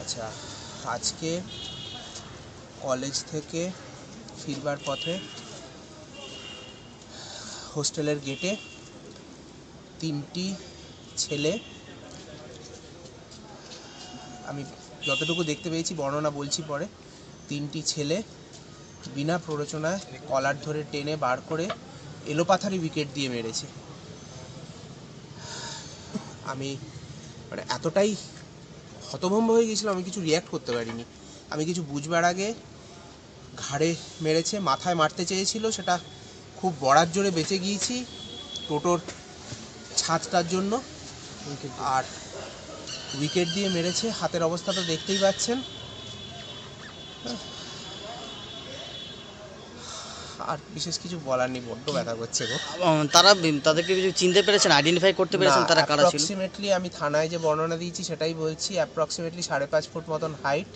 আচ্ছা আজকে কলেজ থেকে ফিরবার পথে হোস্টেলের গেটে তিনটি ছেলে, আমি যতটুকু দেখতে পেয়েছি, বর্ণনা বলছি পরে, তিনটি ছেলে বিনা প্ররোচনায় কলার ধরে টেনে বার করে এলোপাথারি উইকেট দিয়ে মেরেছে। আমি মানে এতটাই হতভম্ব হয়ে গেছিলাম আমি কিছু রিয়াক্ট করতে পারিনি। আমি কিছু বুঝবার আগে ঘাড়ে মেরেছে, মাথায় মারতে চেয়েছিল, সেটা খুব বড়ার জোরে বেঁচে গিয়েছি টোটোর ছাদটার জন্য। আর উইকেট দিয়ে মেরেছে, হাতের অবস্থা তো দেখতেই পাচ্ছেন। আর বিশেষ কিছু বলার নেই বড্ড ব্যথা করছে গো। তারা তাদেরকে কিছু চিনতে পেরেছেন আইডেন্টিফাই করতে পেরেছেন তারা কারা ছিল? অ্যাপ্রক্সিমেটলি আমি থানায় যে বর্ণনা দিয়েছি সেটাই বলছি অ্যাপ্রক্সিমেটলি সাড়ে পাঁচ ফুট মতন হাইট